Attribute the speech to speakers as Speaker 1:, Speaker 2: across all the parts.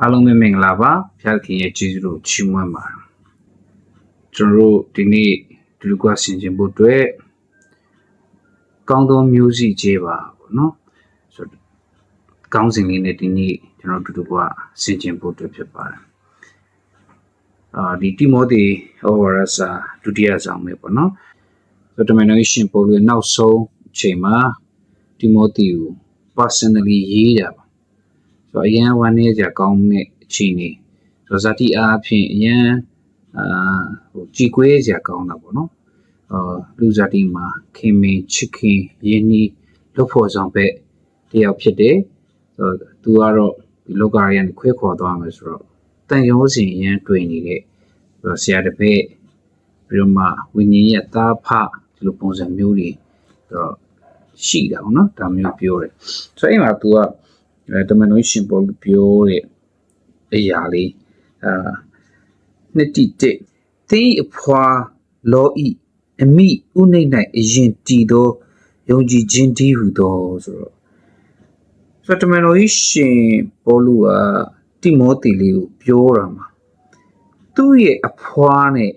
Speaker 1: အားလုံးပဲမင်္ဂလာပါဖျားခင်ရဲ့ကျေးဇူးတော်ချီးမွမ်းပါတယ်ကျွန်တော်တို့ဒီနေ့ဒီလိုကဆင်ခြင်ဖို့အတွက်ကောင်းသောမျိုးစီကျေးပါပေါ့နော်ဆိုတော့ကောင်းစဉ်လေးနဲ့ဒီနေ့ကျွန်တော်တို့ဒီလိုကဆင်ခြင်ဖို့အတွက်ဖြစ်ပါတယ်အာဒီတိမောသေဩဝါဒစာဒုတိယဆောင်ပဲပေါ့နော်ဆိုတော့တမန်တော်ရှင်ပေါလုရဲ့နောက်ဆုံးအချိန်မှာတိမောသေကို personally ရေးတာပါ ဆိုတော့အရန်ဝမ်းနေကြကောင်းတဲ့အခြေအနေဆိုတော့ဇာတိအားဖြင့်အရန်အာဟိုကြည်ကွေးကြကောင်းတာပေါ့နော်အာလူဇာတိမှာခင်မင်ချစ်ခင်ယဉ်နီးလုပ်ဖို့ဆောင်ပဲတယောက်ဖြစ်တယ်ဆိုတော့သူကတော့ဒီလောကရန်ခွဲခေါ်သွားမယ်ဆိုတော့တန်ရုံးစဉ်အရန်တွေ့နေတဲ့ဆိုတော့ဆရာတပည့်ပြီးတော့မှဝိညာဉ်ရဲ့သားဖဒီလိုပုံစံမျိုးတွေဆိုတော့ရှိတာပေါ့နော်ဒါမျိုးပြောတယ်ဆိုတော့အဲ့မှာ तू ကအဲ တမန်တော်ရှင်ပေါ်ပြောတဲ့အရာလေးအာနှစ်တိတစ်တင်းအဖွာလောဤအမိဥနှိမ့်၌အရင်တည်သောယုံကြည်ခြင်းတည်းဟုသောဆိုတော့ဆိုတော့တမန်တော်ရှင်ပေါ်လူကတိမောသေလေးကိုပြောတာမှာသူ့ရဲ့အဖွာနဲ့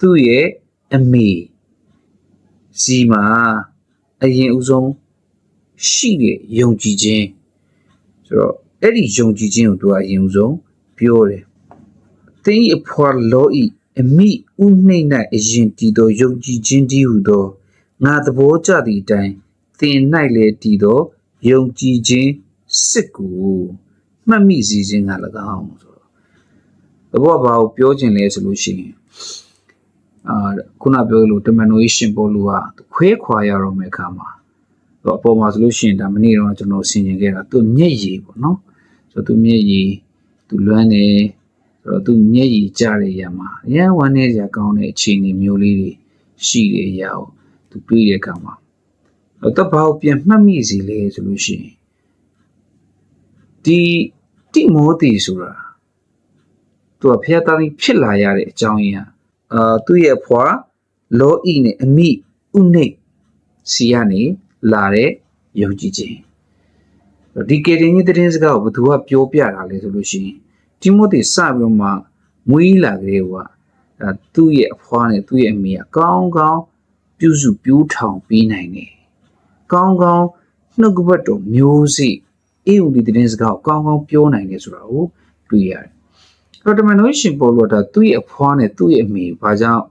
Speaker 1: သူ့ရဲ့အမိစီမှာအရင်ဦးဆုံးရှိတဲ့ယုံကြည်ခြင်း ဆိုတော့အဲ့ဒီယုံကြည်ခြင်းကိုသူကအရင်ဆုံးပြောတယ်။သင်၏အဖွာလောဤအမိဥနှိမ့်၌အရင်တည်သောယုံကြည်ခြင်းတည်းဟုသောငါသဘောကျသည့်အတိုင်းသင်၌လည်းတည်သောယုံကြည်ခြင်းစစ်ကိုမှတ်မိစေခြင်းက၎င်းဆိုတော့သဘောဘာကိုပြောခြင်းလဲဆိုလို့ရှိရင်အာခုနပြောလို့တမန်တော်ရှင်ပေါ်လူဟာခွဲခွာရတော့မယ့်အခါမှာ တော့အပေါ်မှာဆိုလို့ရှိရင်ဒါမနေ့တော့ကျွန်တော်ဆင်ကျင်ခဲ့တာသူမျက်ရည်ပေါ့နော်ဆိုတော့သူမျက်ရည်သူလွမ်းနေဆိုတော့သူမျက်ရည်ကြတဲ့ရမှာအရန်ဝမ်းနေစရာကောင်းတဲ့အခြေအနေမျိုးလေးတွေရှိတယ်ရအောင်သူတွေးတဲ့အခါမှာတော့ဘာကိုပြန်မှတ်မိစီလဲဆိုလို့ရှိရင်ဒီတိမောသေဆိုတာသူကဖျက်သားပြီးဖြစ်လာရတဲ့အကြောင်းရင်းဟာအာသူ့ရဲ့အဖွာလောဤနဲ့အမိဥနှိတ်စီကနေ လာတဲ့ယုံကြည်ခြင်းဒီကေတင်ကြီးသတင်းစကားကိုဘသူကပြောပြတာလဲဆိုလို့ရှိရင်တိမိုသေစပြီးတော့မှမွေးလာကလေးကအဲသူ့ရဲ့အဖွားနဲ့သူ့ရဲ့အမေကကောင်းကောင်းပြုစုပြူးထောင်ပြီးနိုင်တယ်ကောင်းကောင်းနှုတ်ကပတ်တော်မျိုးစိအေးဦးဒီသတင်းစကားကိုကောင်းကောင်းပြောနိုင်တယ်ဆိုတာကိုတွေ့ရတယ်တော့တမန်တော်ရှင်ပေါ်လို့ဒါသူ့ရဲ့အဖွားနဲ့သူ့ရဲ့အမေဘာကြောင့်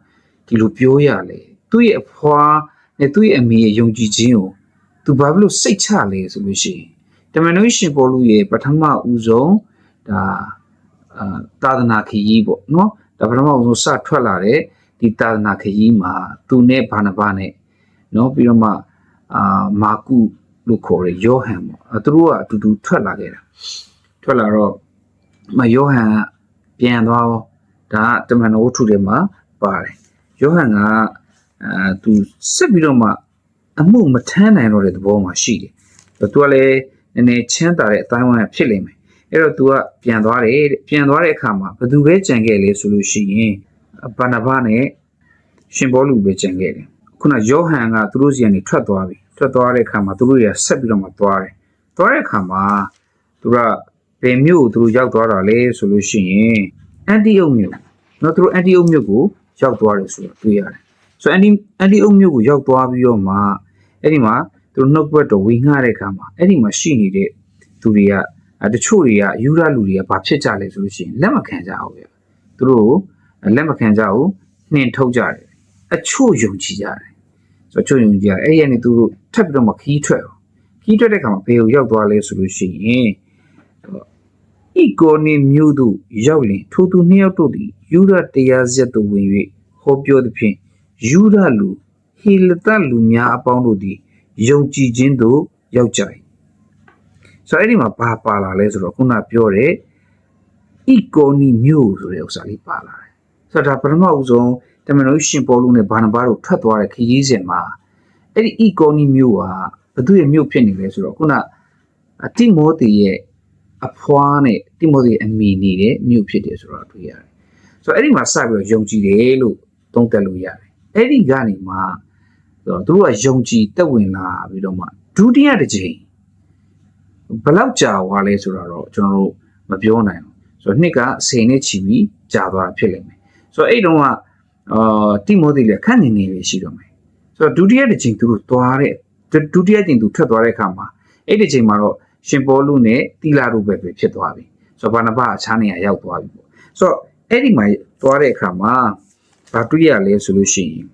Speaker 1: ဒီလိုပြောရလဲသူ့ရဲ့အဖွားနဲ့သူ့ရဲ့အမေရဲ့ယုံကြည်ခြင်းကို သူဘာဖြစ်လို့စိတ်ချလဲဆိုလို့ရှိရင်တမန်တော်ရှင်ပေါ်လို့ရဲ့ပထမဦးဆုံးဒါအာသာသနာခရီးပေါ့နော်ဒါပထမဦးဆုံးစထွက်လာတဲ့ဒီသာသနာခရီးမှာသူနဲ့ဘာနဘနဲ့နော်ပြီးတော့မှအာမာကုလို့ခေါ်တဲ့ယောဟန်ပေါ့အဲသူတို့ကအတူတူထွက်လာခဲ့တာထွက်လာတော့မယောဟန်ကပြန်သွားတော့ဒါကတမန်တော်ဝတ္ထုတွေမှာပါတယ်ယောဟန်ကအာသူဆက်ပြီးတော့မှ အမှုမထမ်းနိုင်တော့တဲ့သဘောမှာရှိတယ်။သူကလည်းနည်းနည်းချမ်းသာတဲ့အတိုင်းဝိုင်းဖြစ်လိမ့်မယ်။အဲ့တော့သူကပြန်သွားတယ်တဲ့။ပြန်သွားတဲ့အခါမှာဘယ်သူပဲကြံခဲ့လဲဆိုလို့ရှိရင်ဘာနာဘနဲ့ရှင်ဘောလူပဲကြံခဲ့တယ်။ခုနယောဟန်ကသူတို့စီကနေထွက်သွားပြီ။ထွက်သွားတဲ့အခါမှာသူတို့ရဆက်ပြီးတော့မှသွားတယ်။သွားတဲ့အခါမှာသူကဘယ်မြို့ကိုသူတို့ရောက်သွားတာလဲဆိုလို့ရှိရင်အန်တီအုတ်မြို့။နော်သူတို့အန်တီအုတ်မြို့ကိုရောက်သွားတယ်ဆိုတော့တွေ့ရတယ်။ဆိုတော့အန်တီအန်တီအုတ်မြို့ကိုရောက်သွားပြီးတော့မှ အဲ့ဒီမှာသူတို့နှုတ်ဘက်တော်ဝေငှတဲ့အခါမှာအဲ့ဒီမှာရှိနေတဲ့သူတွေကအဲတချို့တွေကယူရလူတွေကဘာဖြစ်ကြလဲဆိုလို့ရှိရင်လက်မခံကြဘူးဗျသူတို့လက်မခံကြဘူးနှင်ထုတ်ကြတယ်အချို့ယုံကြည်ကြတယ်ဆိုတော့ချို့ယုံကြည်ကြအဲ့ဒီကနေသူတို့ထပ်ပြီးတော့မှခီးထွက်အောင်ခီးထွက်တဲ့အခါမှာဘယ်ကိုရောက်သွားလဲဆိုလို့ရှိရင်ဤကိုနေမြို့သို့ရောက်လင်ထိုသူနှစ်ယောက်တို့သည်ယူရတရားစက်သို့ဝင်၍ဟောပြောသဖြင့်ယူရလူ ဟီလတလူများအပေါင်းတို့သည်ယုံကြည်ခြင်းသို့ရောက်ကြ၏ဆိုတော့အဲ့ဒီမှာဘာပါလာလဲဆိုတော့ခုနပြောတဲ့ဤကိုနီမျိုးဆိုတဲ့ဥစ္စာလေးပါလာတယ်ဆိုတော့ဒါပထမဦးဆုံးတမန်တော်ရှင်ပေါလုနဲ့ဘာနဘာတို့ထွက်သွားတဲ့ခရီးစဉ်မှာအဲ့ဒီဤကိုနီမျိုးဟာဘသူရဲ့မျိုးဖြစ်နေလဲဆိုတော့ခုနတိမောသေရဲ့အဖွားနဲ့တိမောသေအမိနေတဲ့မြို့ဖြစ်တယ်ဆိုတော့တွေ့ရတယ်ဆိုတော့အဲ့ဒီမှာစပြီးတော့ယုံကြည်တယ်လို့သုံးသပ်လို့ရတယ် အဲ့ဒီကနေမှဆိုတော့သူတို့ကယုံကြည်တက်ဝင်လာပြီးတော့မှဒုတိယတစ်ချိန်ဘယ်လောက်ကြာသွားလဲဆိုတော့ကျွန်တော်တို့မပြောနိုင်ဘူးဆိုတော့နှစ်က10နဲ့ချီပြီးကြာသွားတာဖြစ်လိမ့်မယ်ဆိုတော့အဲ့တုန်းကအာတိမောသေလည်းခန့်နေနေပဲရှိတော့မယ်ဆိုတော့ဒုတိယတစ်ချိန်သူတို့သွားတဲ့ဒုတိယချိန်သူထွက်သွားတဲ့အခါမှာအဲ့ဒီချိန်မှာတော့ရှင်ပေါလုနဲ့တိလာတို့ပဲပဲဖြစ်သွားပြီဆိုတော့ဘာနာဘအခြားနေရာရောက်သွားပြီပေါ့ဆိုတော့အဲ့ဒီမှာသွားတဲ့အခါမှာ ဘာတွေ့ရလဲဆိုလို့ရှိရင်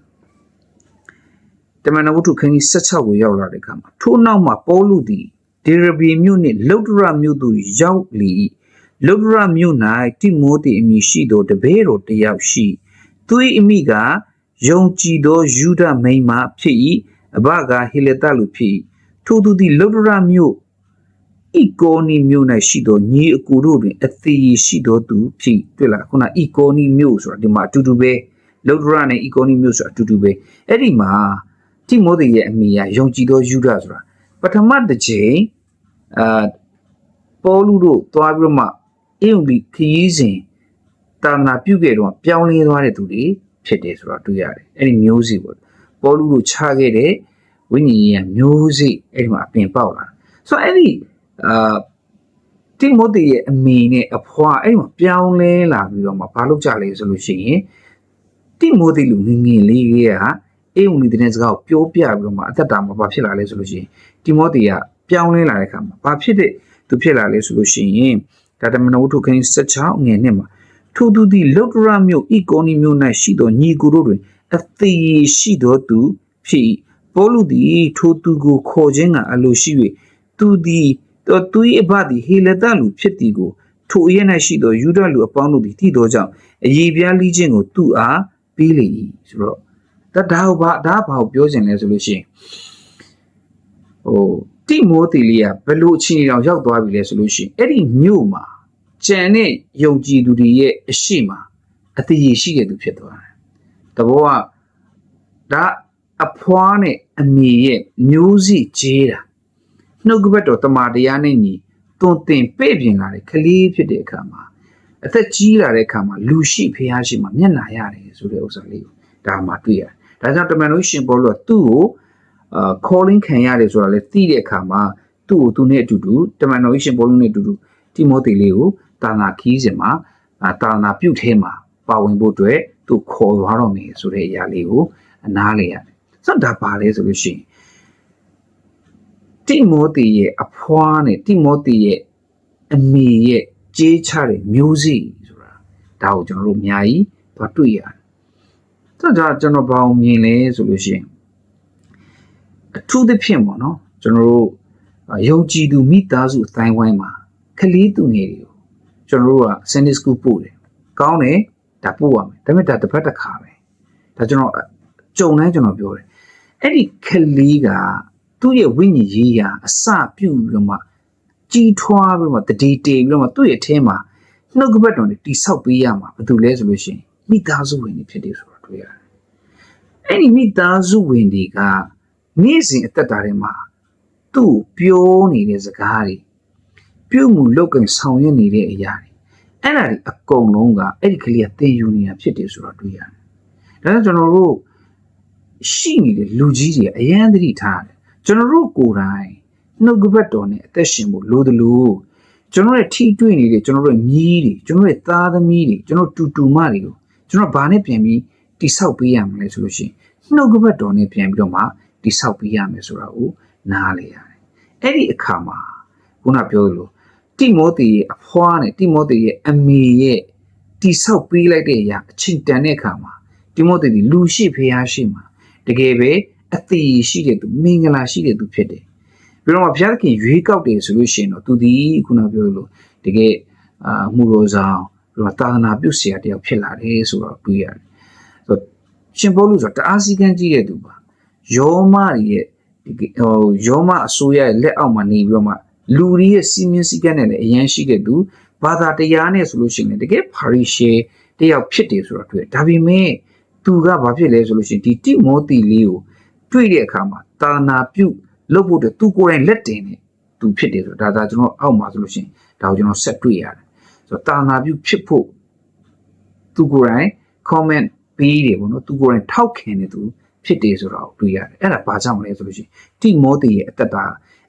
Speaker 1: တမန်တော်ဝတ္ထုခန်းကြီး16ကိုရောက်လာတဲ့အခါမှာထို့နောက်မှာပေါလုသည်ဒေရဘီမြို့နှင့်လုဒ္ဒရမြို့သို့ရောက်လေ၏လုဒ္ဒရမြို့၌တိမိုသေအမည်ရှိသောတပည့်တော်တစ်ယောက်ရှိသူ၏အမိကယုံကြည်သောယူဒမိန်းမဖြစ်၏အဘကဟေလတလူဖြစ်၏ထိုသူသည်လုဒ္ဒရမြို့ဤကိုနီမြို့၌ရှိသောညီအကူတို့တွင်အသေးရှိသောသူဖြစ်တွေ့လားခုနဤကိုနီမြို့ဆိုတာဒီမှာအတူတူပဲ လုဒ္ဒရနဲ့ဤကိုနီမြို့ဆိုတာအတူတူပဲအဲ့ဒီမှာတိမိုသေရဲ့အမိကယုံကြည်သောယူဒဆိုတာပထမတစ်ချိန်အာပေါလုတို့သွားပြီးတော့မှအင်္ဂလိပ်ခရီးစဉ်တာနာပြုတ်ခဲ့တော့ပြောင်းလဲသွားတဲ့သူတွေဖြစ်တယ်ဆိုတော့တွေ့ရတယ်အဲ့ဒီမျိုးစီပေါ့ပေါလုတို့ခြားခဲ့တဲ့ဝိညာဉ်ရေးမျိုးစိအဲ့ဒီမှာအပင်ပေါက်လာဆိုတော့အဲ့ဒီအာတိမိုသေရဲ့အမေနဲ့အဖွာအဲ့ဒီမှာပြောင်းလဲလာပြီးတော့မှဘာလုပ်ကြလဲဆိုလို့ရှိရင် တိမိုသေလူငယ်ငယ်လေးကအေဝံဒီတဲ့စကားကိုပြောပြပြီးတော့မှအသက်တာမှာဘာဖြစ်လာလဲဆိုလို့ရှိရင်တိမိုသေကပြောင်းလဲလာတဲ့အခါမှာဘာဖြစ်တဲ့သူဖြစ်လာလဲဆိုလို့ရှိရင်ဒါတမန်တော်ဝတ္ထုခန်း16ငယ်နဲ့မှာထိုသူသည်လုဒ္ဒရမြို့ဤကောနီမြို့၌ရှိသောညီကိုတို့တွင်အသေးရှိသောသူဖြစ်၏ပေါလုသည်ထိုသူကိုခေါ်ခြင်းကအလိုရှိ၍သူသည်တော့သူ၏အဘသည်ဟေလတလူဖြစ်သည်ကိုထိုအရ၌ရှိသောယူဒလူအပေါင်းတို့သည်တည်သောကြောင့်အရေးပြားလိခြင်းကိုသူ့အား ပေးလေ၏ဆိုတော့ဒါဒါဘာဒါဘာကိုပြောခြင်းလဲဆိုလို့ရှိရင်ဟိုတိမိုသီလေးကဘယ်လိုအခြေအနေတောင်ရောက်သွားပြီလဲဆိုလို့ရှိရင်အဲ့ဒီမြို့မှာကြံတဲ့ယုံကြည်သူတွေရဲ့အရှိမအသေးရရှိတဲ့သူဖြစ်သွားတယ်။တဘောကဒါအဖွားနဲ့အမေရဲ့မျိုးစိကျေးတာနှုတ်ကပတ်တော်တမန်တရားနဲ့ညီတွင်တင်ပဲ့ပြင်လာတဲ့ကလေးဖြစ်တဲ့အခါမှာ အသက်ကြီးလာတဲ့အခါမှာလူရှိဖះရှိမှာမျက်နာရတယ်ဆိုတဲ့ဥစ္စာလေးကိုဒါမှတွေ့ရတယ်။ဒါကြောင့်တမန်တော်ရှင်ဘောလို့ကသူ့ကိုအာ calling ခံရတယ်ဆိုတာလေသိတဲ့အခါမှာသူ့ကိုသူနဲ့အတူတူတမန်တော်ရှင်ဘောလုံးနဲ့အတူတူတိမောသေလေးကိုတာနာခီးစဉ်မှာအာတာနာပြုတ်ထဲမှာပါဝင်ဖို့အတွက်သူခေါ်သွားတော့မယ်ဆိုတဲ့အရာလေးကိုအနားလေရတယ်။ဆိုတော့ဒါပါလဲဆိုလို့ရှိရင်တိမောသေရဲ့အဖွားနဲ့တိမောသေရဲ့အမေရဲ့ ကြေးချတဲ့မျိုးစိဆိုတာဒါကိုကျွန်တော်တို့အများကြီးသွားတွေ့ရတယ်။ဆိုတော့ကျွန်တော်ဘာအောင်မြင်လဲဆိုလို့ရှိရင်အထူးသဖြင့်ပေါ့နော်ကျွန်တော်တို့ယုံကြည်သူမိသားစုအတိုင်းဝိုင်းမှာကလေးသူငယ်တွေကိုကျွန်တော်တို့က Sunday School ပို့တယ်ကောင်းတယ်ဒါပို့ရမယ်ဒါပေမဲ့ဒါတစ်ဖက်တစ်ခါပဲဒါကျွန်တော်ကြုံတိုင်းကျွန်တော်ပြောတယ်အဲ့ဒီကလေးကသူ့ရဲ့ဝိညာဉ်ရေးရာအစပြုပြီးတော့မှ ကြီးထွားပြီးတော့တတိတေပြီးတော့မှသူ့ရဲ့အထဲမှာနှုတ်ကပတ်တော်တွေတိဆောက်ပေးရမှာဘာလို့လဲဆိုလို့ရှိရင်မိသားစုဝင်တွေဖြစ်တယ်ဆိုတော့တွေ့ရတယ်အဲ့ဒီမိသားစုဝင်တွေကနေ့စဉ်အသက်တာထဲမှာသူ့ပြောနေတဲ့စကားတွေပြုမှုလောက်ကင်ဆောင်ရွက်နေတဲ့အရာတွေအဲ့ဒါတွေအကုန်လုံးကအဲ့ဒီကလေးကသင်ယူနေတာဖြစ်တယ်ဆိုတော့တွေ့ရတယ်။ဒါကြောင့်ကျွန်တော်တို့ရှိနေတဲ့လူကြီးတွေအရန်သတိထားတယ်။ကျွန်တော်တို့ကိုယ်တိုင် နှုတ်ကပတ်တော်နဲ့အသက်ရှင်ဖို့လိုသလိုကျွန်တော်ရဲ့ထိတွေ့နေတဲ့ကျွန်တော်တို့မြီးတွေကျွန်တော်ရဲ့သားသမီးတွေကျွန်တော်တူတူမတွေကိုကျွန်တော်ဘာနဲ့ပြန်ပြီးတိဆောက်ပေးရမလဲဆိုလို့ရှိရင်နှုတ်ကပတ်တော်နဲ့ပြန်ပြီးတော့မှတိဆောက်ပေးရမယ်ဆိုတာကိုနားလေရတယ်။အဲ့ဒီအခါမှာခုနပြောသလိုတိမောသေရဲ့အဖွားနဲ့တိမောသေရဲ့အမေရဲ့တိဆောက်ပေးလိုက်တဲ့အရာအချိန်တန်တဲ့အခါမှာတိမောသေဒီလူရှိဖျားရှိမှာတကယ်ပဲအသေးရှိတဲ့သူမင်္ဂလာရှိတဲ့သူဖြစ်တယ်။ ပြီးတော့မှဘုရားသခင်ရွေးကောက်တယ်ဆိုလို့ရှိရင်တော့သူဒီခုနပြောလို့တကယ်အာမှုရောဆောင်ပြီးတော့သာသနာပြုဆရာတယောက်ဖြစ်လာတယ်ဆိုတော့တွေ့ရတယ်။ဆိုတော့ရှင်ပေါလုဆိုတာတအားစည်းကမ်းကြီးတဲ့သူပါ။ယောမရဲ့ဒီဟိုယောမအစိုးရရဲ့လက်အောက်မှာနေပြီးတော့မှလူတွေရဲ့စီမင်းစည်းကမ်းနဲ့လည်းအရန်ရှိတဲ့သူဘာသာတရားနဲ့ဆိုလို့ရှိရင်တကယ်ပါရီရှေတယောက်ဖြစ်တယ်ဆိုတော့တွေ့ဒါပေမဲ့သူကဘာဖြစ်လဲဆိုလို့ရှိရင်ဒီတိမောသီလေးကိုတွေ့တဲ့အခါမှာတာနာပြု လုပ်ဖို့အတွက်သူကိုယ်တိုင်လက်တင်နေသူဖြစ်တယ်ဆိုတော့ဒါဒါကျွန်တော်အောက်မှာဆိုလို့ရှိရင်ဒါကိုကျွန်တော်ဆက်တွေ့ရတယ်ဆိုတော့တာနာပြုဖြစ်ဖို့သူကိုယ်တိုင် comment ပေးတယ်ပေါ့နော်သူကိုယ်တိုင်ထောက်ခံနေသူဖြစ်တယ်ဆိုတော့တွေ့ရတယ်အဲ့ဒါဘာကြောင့်လဲဆိုလို့ရှိရင်တိမောသီရဲ့အသက်တာ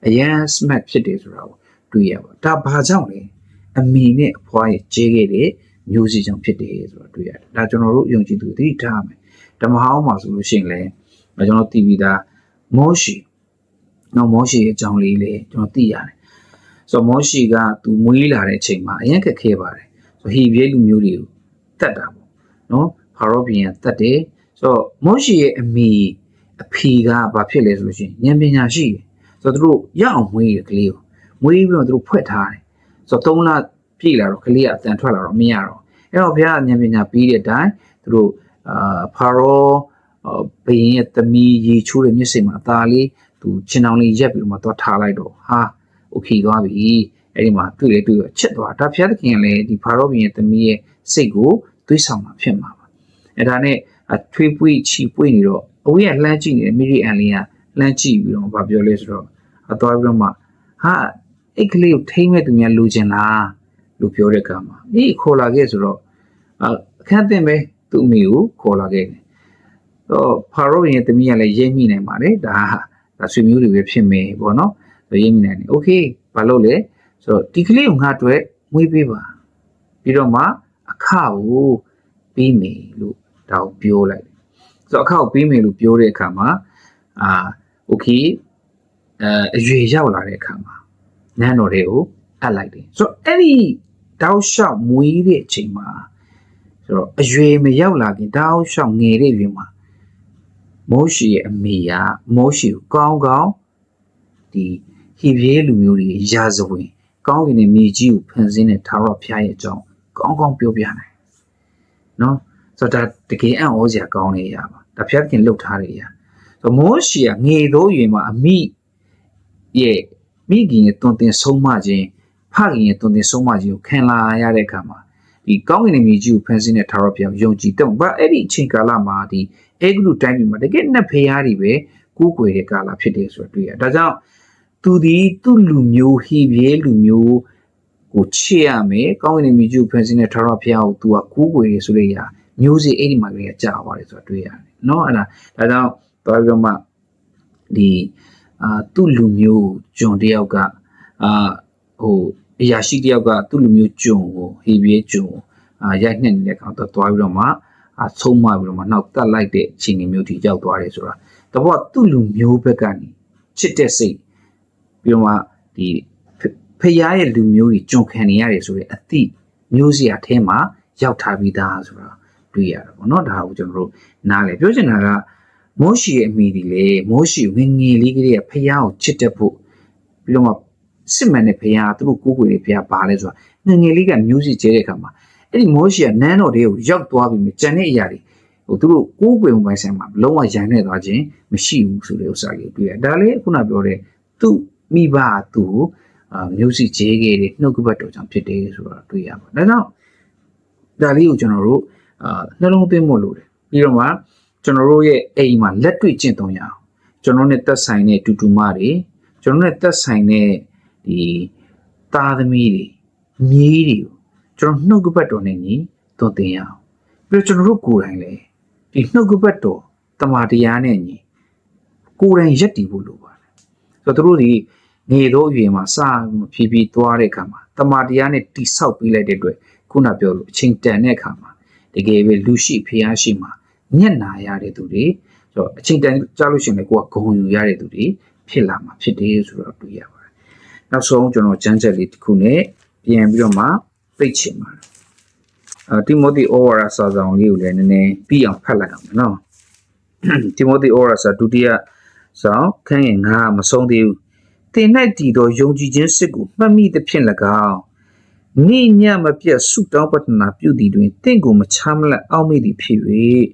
Speaker 1: အရန် smart ဖြစ်တယ်ဆိုတာကိုတွေ့ရပါဒါဘာကြောင့်လဲအမိနဲ့အဖွားရဲ့ကျဲခဲ့တဲ့မျိုးစေ့ကြောင့်ဖြစ်တယ်ဆိုတော့တွေ့ရတယ်ဒါကျွန်တော်တို့ယုံကြည်သူသတိထားရမယ်ဓမ္မဟောင်းမှာဆိုလို့ရှိရင်လည်းကျွန်တော်သိပြီးသားမောရှိ နော်မောရှိရဲ့အကြောင်းလေးလည်းကျွန်တော်သိရတယ်ဆိုတော့မောရှိကသူမွေးလာတဲ့အချိန်မှာအရင်ခက်ခဲပါတယ်ဆိုဟီဘီလူမျိုးတွေကိုတတ်တာပေါ့နော်ဖာရောဘီယန်တတ်တယ်ဆိုတော့မောရှိရဲ့အမိအဖီကဘာဖြစ်လဲဆိုလို့ရှိရင်ဉာဏ်ပညာရှိတယ်ဆိုတော့သူတို့ရအောင်မွေးရကလေးကိုမွေးပြီးတော့သူတို့ဖွက်ထားတယ်ဆိုတော့၃လပြည့်လာတော့ကလေးကအတန်ထွက်လာတော့မရတော့အဲ့တော့ဘုရားဉာဏ်ပညာပြီးတဲ့အတိုင်းသူတို့အာဖာရောဘယင်းရဲ့သမီးရေချိုးတဲ့မျက်စိမှာအသားလေး သူခြင်တောင်လေးရက်ပြီးတော့မှသွားထားလိုက်တော့ဟာโอเคသွားပြီအဲ့ဒီမှာတွေ့လေတွေ့ရချစ်သွားဒါဘုရားသခင်ကလည်းဒီဖာရောဘယင်းရဲ့သမီးရဲ့စိတ်ကိုသွေးဆောင်မှာဖြစ်မှာပါအဲ့ဒါနဲ့ထွေးပွေးချီပွေးနေတော့အဝေးကလှမ်းကြည့်နေတဲ့မိရီအန်လေးကလှမ်းကြည့်ပြီးတော့ဗာပြောလဲဆိုတော့အသွားပြီးတော့မှဟာအဲ့ကလေးကိုထိမ့်မဲ့သူများလိုချင်လားလို့ပြောတဲ့အခါမှာအေးခေါ်လာခဲ့ဆိုတော့အခန်းတင်ပဲသူ့အမိကိုခေါ်လာခဲ့တယ်။တော့ဖာရောရဲ့တမီးကလည်းရိပ်မိနိုင်ပါတယ်ဒါဒါ ဆွေမျိုးတွေပဲဖြစ်မယ်ပေါ့နော်။ရိပ်မိနိုင်တယ်။ Okay ဘာလို့လဲဆိုတော့ဒီကလေးကိုငါ့အတွက်မွေးပေးပါပြီးတော့မှအခကိုပြီးမယ်လို့ဒါကိုပြောလိုက်တယ်။ဆိုတော့အခကိုပြီးမယ်လို့ပြောတဲ့အခါမှာအာ Okay အဲအရွေရောက်လာတဲ့အခါမှာနန်းတော်တွေကိုအပ်လိုက်တယ်ဆိုတော့အဲ့ဒီတောက်လျှောက်မွေးတဲ့အချိန်မှာဆိုတော့အရွယ်မရောက်လာခင်တောက်လျှောက်ငယ်တဲ့ရွယ်မှာ မောရှိရဲ့အမေကမောရှိကိုကောင်းကောင်းဒီဟိဘရဲလူမျိုးတွေရာဇဝင်ကောင်းကင်နဲ့မြေကြီးကိုဖန်ဆင်းတဲ့သာရဖျားရဲ့အကြောင်းကောင်းကောင်းပြောပြနိုင်နော်ဆိုတော့ဒါတကယ်အံ့ဩစရာကောင်းနေရပါဒါဖျားခင်လှုပ်ထားတဲ့အရာဆိုတော့မောရှိကငယ်သောရွယ်မှာအမိရဲ့မိခင်ရဲ့တွင်တင်ဆုံးမခြင်းဖခင်ရဲ့တွင်တင်ဆုံးမခြင်းကိုခံလာရတဲ့အခါမှာဒီကောင်းကင်ရဲ့မြေကြီးကိုဖန်ဆင်းတဲ့ထာဝရဘုရားယုံကြည်တော့ဘာအဲ့ဒီအချိန်ကာလမှာဒီ အေဂရုတိုင်းပြည်မှာတကယ်နဲ့ဖရားတွေပဲကူးကွယ်တဲ့ကာလဖြစ်တယ်ဆိုတော့တွေ့ရဒါကြောင့်သူဒီသူ့လူမျိုးဟိဘရဲလူမျိုးကိုချစ်ရမယ်ကောင်းကင်ရဲ့မြေကြီးကိုဖန်ဆင်းတဲ့ထာဝရဘုရားကိုသူကကူးကွယ်ရဆိုတဲ့အရာမျိုးစေ့အဲ့ဒီမှာကလေးကကြာပါတယ်ဆိုတော့တွေ့ရတယ်เนาะအဲ့ဒါဒါကြောင့်တော်ပြီးတော့မှဒီအာသူ့လူမျိုးဂျွန်တယောက်ကအာဟိုအရာရှိတယောက်ကသူ့လူမျိုးဂျွန်ကိုဟေဘီဂျွန်ကိုအာရိုက်နှက်နေတဲ့ကောင်တော့တွားပြီးတော့မှ အာဆုံးမပြီးတော့မှနောက်တက်လိုက်တဲ့အခြေအနေမျိုးထိရောက်သွားတယ်ဆိုတာတဘောသူ့လူမျိုးဘက်ကနေချစ်တဲ့စိတ်ပြီးတော့မှဒီဖျားရဲ့လူမျိုးတွေဂျွန်ခံနေရတယ်ဆိုတဲ့အသည့်မျိုးစရာအဲမှာရောက်ထားပြီးသားဆိုတာတွေ့ရတာပေါ့နော်ဒါကိုကျွန်တော်တို့နားလေပြောချင်တာကမောရှိရဲ့အမိဒီလေမောရှိငငယ်လေးကလေးကဖះကိုချစ်တတ်ဖို့ပြီးတော့မှစစ်မှန်တဲ့ဖះသူတို့ကိုးကွယ်တဲ့ဖះပါလဲဆိုတာငငယ်လေးကမျိုးစီကျဲတဲ့အခါမှာ အဲ့ဒီမောရှိကနန်းတော်တွေကိုရောက်သွားပြီးမြကြံတဲ့အရာတွေဟိုသူတို့ကိုးကွယ်မှုပိုင်းဆိုင်မှာလုံးဝရန်နေသွားခြင်းမရှိဘူးဆိုတဲ့ဥစ္စာကိုတွေ့ရဒါလည်းခုနပြောတဲ့သူ့မိဘသူ့အာမျိုးစီကျဲခဲ့တဲ့နှုတ်ကပတ်တော်ကြောင့်ဖြစ်တယ်ဆိုတော့တွေ့ရပါဒါကြောင့်ဒါလေးကိုကျွန်တော်တို့အာနှလုံးသွင်းဖို့လိုတယ်ပြီးတော့မှကျွန်တော်တို့ရဲ့အိမ်မှာလက်တွေ့ကျင့်သုံးရအောင်ကျွန်တော်နဲ့သက်ဆိုင်တဲ့တူတူမတွေကျွန်တော်နဲ့သက်ဆိုင်တဲ့ဒီသားသမီးတွေမြေးတွေကို ကျွန်တော်နှုတ်ကပတ်တော်နဲ့ညီသွန်သင်ရအောင်ပြီးတော့ကျွန်တော်တို့ကိုယ်တိုင်လည်းဒီနှုတ်ကပတ်တော်တမာတရားနဲ့ညီကိုယ်တိုင်ရက်တည်ဖို့လိုပါတယ်ဆိုတော့တို့ဒီနေသောအရွယ်မှာစဖြည်းဖြည်းသွားတဲ့အခါမှာတမာတရားနဲ့တိဆောက်ပြီးလိုက်တဲ့အတွက်ခုနပြောလို့အချိန်တန်တဲ့အခါမှာတကယ်ပဲလူရှိဖျားရှိမှာမျက်နာရတဲ့သူတွေဆိုတော့အချိန်တန်ကြားလို့ရှိရင်လည်းကိုကဂုံယူရတဲ့သူတွေဖြစ်လာမှာဖြစ်တယ်ဆိုတော့တွေ့ရပါတယ်။နောက်ဆုံးကျွန်တော်ကျမ်းချက်လေးတစ်ခုနဲ့ပြန်ပြီးတော့မှ သိချင်ပါတယ်။အာတိမိုသီဩဝါဒစာဆောင်လေးကိုလည်းနည်းနည်းပြီးအောင်ဖတ်လိုက်အောင်နော်။တိမိုသီဩဝါဒစာဒုတိယဆောင်ခန်းငယ်9မဆုံးသေးဘူး။တင်၌တည်သောယုံကြည်ခြင်းစစ်ကိုမှတ်မိသဖြင့်၎င်းနေ့ညမပြတ်ဆုတောင်းပတနာပြုသည်တွင်တင့်ကိုမချမ်းမလက်အောက်မေ့သည်ဖြစ်၍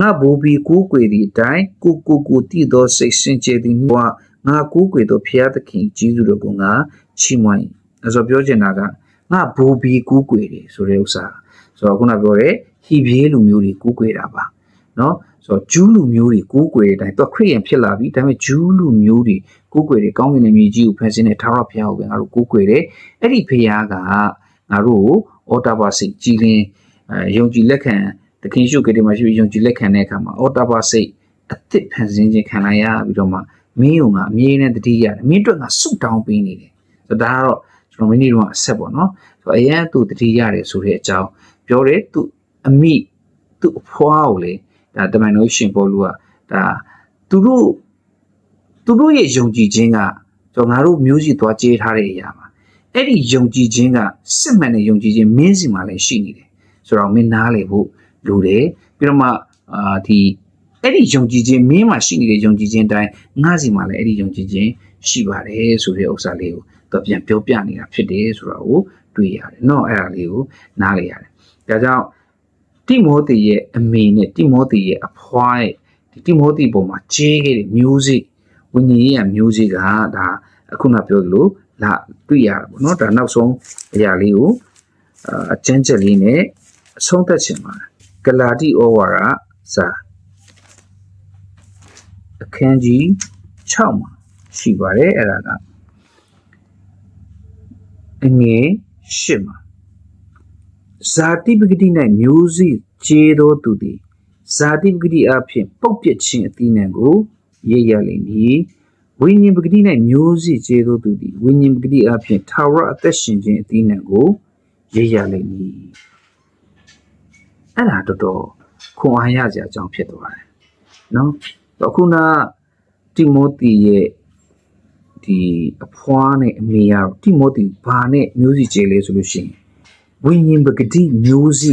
Speaker 1: ငါဘူဘီကူးကွေသည့်အတိုင်းကိုကိုကိုတည်သောစိတ်စင်ကြယ်သည်ဘဝငါကူးကွေသောဖျားသခင်ကြီးစုတော်ကိုငါချီးမွမ်းအဲဆိုပြောချင်တာက ငါဘူဘီကူးကွေတယ်ဆိုတဲ့ဥစ္စာဆိုတော့ခုနပြောတဲ့ဟီပြေးလူမျိုးတွေကူးကွေတာပါနော်ဆိုတော့ဂျူးလူမျိုးတွေကူးကွယ်တဲ့အတိုင်းသူခရစ်ယာန်ဖြစ်လာပြီဒါပေမဲ့ဂျူးလူမျိုးတွေကူးကွယ်တယ်ကောင်းကင်ရဲ့မြေကြီးကိုဖန်ဆင်းတဲ့ထာဝရဘုရားကိုပဲငါတို့ကူးကွယ်တယ်အဲ့ဒီဘုရားကငါတို့ကိုအော်တာပါစိတ်ကြည်လင်အဲယုံကြည်လက်ခံသခင်ရှုကတိမှာရှိပြီးယုံကြည်လက်ခံတဲ့အခါမှာအော်တာပါစိတ်အသစ်ဖန်ဆင်းခြင်းခံလိုက်ရပြီးတော့မှမင်းုံကအမြဲတမ်းတတိရတယ်မင်းအတွက်ငါဆုတောင်းပေးနေတယ်ဆိုတော့ဒါကတော့ ကျွန်တော်မိနစ်တော့အဆက်ပေါ့နော်ဆိုတော့အရန်သူတတိရတယ်ဆိုတဲ့အကြောင်းပြောတယ်သူအမိသူအဖွားကိုလေဒါတမန်တော်ရှင်ပေါ်လူကဒါသူတို့သူတို့ရဲ့ယုံကြည်ခြင်းကကျွန်တော်ငါတို့မျိုးစီသွားကြေးထားတဲ့အရာပါအဲ့ဒီယုံကြည်ခြင်းကစစ်မှန်တဲ့ယုံကြည်ခြင်းမင်းစီမှာလည်းရှိနေတယ်ဆိုတော့မင်းနားလေဖို့လိုတယ်ပြီးတော့မှအာဒီအဲ့ဒီယုံကြည်ခြင်းမင်းမှာရှိနေတဲ့ယုံကြည်ခြင်းတိုင်းငါစီမှာလည်းအဲ့ဒီယုံကြည်ခြင်းရှိပါတယ်ဆိုတဲ့ဥစ္စာလေးကို တော့ပြန်ပြောပြနေတာဖြစ်တယ်ဆိုတော့ကိုတွေ့ရတယ်เนาะအဲ့ဒါလေးကိုနားလေရတယ်ဒါကြောင့်တိမောသေရဲ့အမေနဲ့တိမောသေရဲ့အဖွားရဲ့ဒီတိမောသေပုံမှာကြေးခဲ့တဲ့ music ဝိညာဉ်ရေးရ music ကဒါအခုနပြောသလိုလာတွေ့ရတာပေါ့เนาะဒါနောက်ဆုံးအရာလေးကိုအာအကျဉ်းချက်လေးနဲ့အဆုံးသတ်ချင်ပါတယ်ဂလာတိဩဝါဒစာအခန်းကြီး6မှာရှိပါတယ်အဲ့ဒါက အငယ်8မှာဇာတိပဂတိ၌မျိုးစိကျေသောသူသည်ဇာတိပဂတိအဖြစ်ပုတ်ပြစ်ခြင်းအသီးနှံကိုရရလိမ့်မည်ဝိညာဉ်ပဂတိ၌မျိုးစိကျေသောသူသည်ဝိညာဉ်ပဂတိအဖြစ်ထာဝရအသက်ရှင်ခြင်းအသီးနှံကိုရရလိမ့်မည်အဲ့ဒါတော်တော်ခွန်အားရစရာအကြောင်းဖြစ်သွားတယ်နော်အခုနတိမိုသီရဲ့ ဒီအဖွားနဲ့အမေကတော့တိမိုသီဘာနဲ့မျိုးစိကျေလဲဆိုလို့ရှိရင်ဝိညာဉ်ပဂတိမျိုးစိ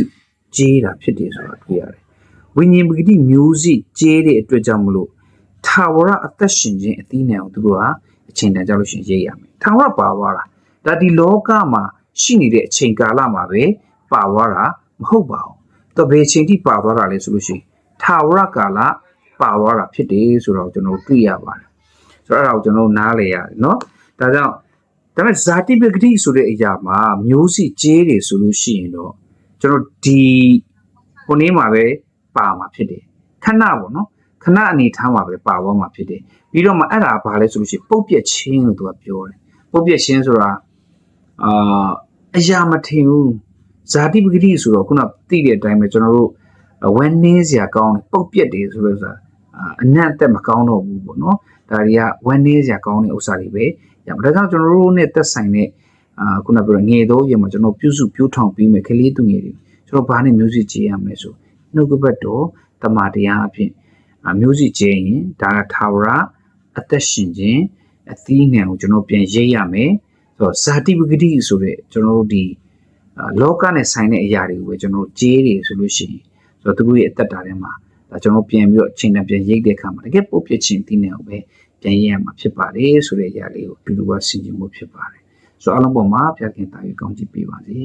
Speaker 1: ကျေးတာဖြစ်တယ်ဆိုတာတွေ့ရတယ်ဝိညာဉ်ပဂတိမျိုးစိကျေးတဲ့အတွက်ကြောင့်မလို့ထာဝရအသက်ရှင်ခြင်းအသီးနှံကိုသူတို့ဟာအချိန်တန်ကြလို့ရှိရင်ရေးရမယ်ထာဝရပါသွားတာဒါဒီလောကမှာရှိနေတဲ့အချိန်ကာလမှာပဲပါသွားတာမဟုတ်ပါဘူးတော့ဘယ်အချိန်ထိပါသွားတာလဲဆိုလို့ရှိရင်ထာဝရကာလပါသွားတာဖြစ်တယ်ဆိုတော့ကျွန်တော်တို့တွေ့ရပါတယ် ဆိုတော့အဲ့ဒါကိုကျွန်တော်တို့နားလည်ရတယ်เนาะဒါကြောင့်ဒါပေမဲ့ဇာတိပဂတိဆိုတဲ့အရာမှာမျိုးစိကျေးတယ်ဆိုလို့ရှိရင်တော့ကျွန်တော်ဒီခုနေ့မှာပဲပါမှာဖြစ်တယ်ခဏပေါ့နော်ခဏအနေထားမှာပဲပါသွားမှာဖြစ်တယ်ပြီးတော့မှအဲ့ဒါဘာလဲဆိုလို့ရှိရင်ပုတ်ပြက်ချင်းလို့သူကပြောတယ်ပုတ်ပြက်ချင်းဆိုတာအာအရာမထင်ဘူးဇာတိပဂတိဆိုတော့ခုနသိတဲ့အတိုင်းပဲကျွန်တော်တို့ဝမ်းနည်းစရာကောင်းတယ်ပုတ်ပြက်တယ်ဆိုလို့ဆိုတာအာအနတ်အသက်မကောင်းတော့ဘူးပေါ့နော် ဒါတွေကဝမ်းနည်းစရာကောင်းတဲ့ဥစ္စာတွေပဲရမှာဒါကြောင့်ကျွန်တော်တို့ ਨੇ သက်ဆိုင်တဲ့အာခုနပြောတဲ့ငယ်သောရေမှာကျွန်တော်ပြုစုပြိုးထောင်ပြီးမယ်ကလေးသူငယ်တွေကျွန်တော်ဘာနဲ့မျိုးစစ်ကြည့်ရမလဲဆိုနှုတ်ကပတ်တော်တမန်တရားအဖြစ်အာမျိုးစစ်ကြည့်ရင်ဒါကထာဝရအသက်ရှင်ခြင်းအသီးနှံကိုကျွန်တော်ပြန်ရိပ်ရမယ်ဆိုတော့ဇာတိပဂတိဆိုတဲ့ကျွန်တော်တို့ဒီအာလောကနဲ့ဆိုင်တဲ့အရာတွေကိုပဲကျွန်တော်တို့ကြေးတယ်ဆိုလို့ရှိရင်ဆိုတော့သူတို့ရဲ့အသက်တာထဲမှာ ဒါကျွန်တော်ပြန်ပြီးတော့အချိန်တန်ပြန်ရိပ်တဲ့အခါမှာတကယ်ပုတ်ပြချင်းသီးနှံကိုပဲပြန်ရရမှာဖြစ်ပါတယ်ဆိုတဲ့အရာလေးကိုဒီလိုကဆင်ခြင်မှုဖြစ်ပါတယ်ဆိုတော့အလုံးပေါ်မှာဖျားခင်တာယူကောင်းချီးပေးပါစေ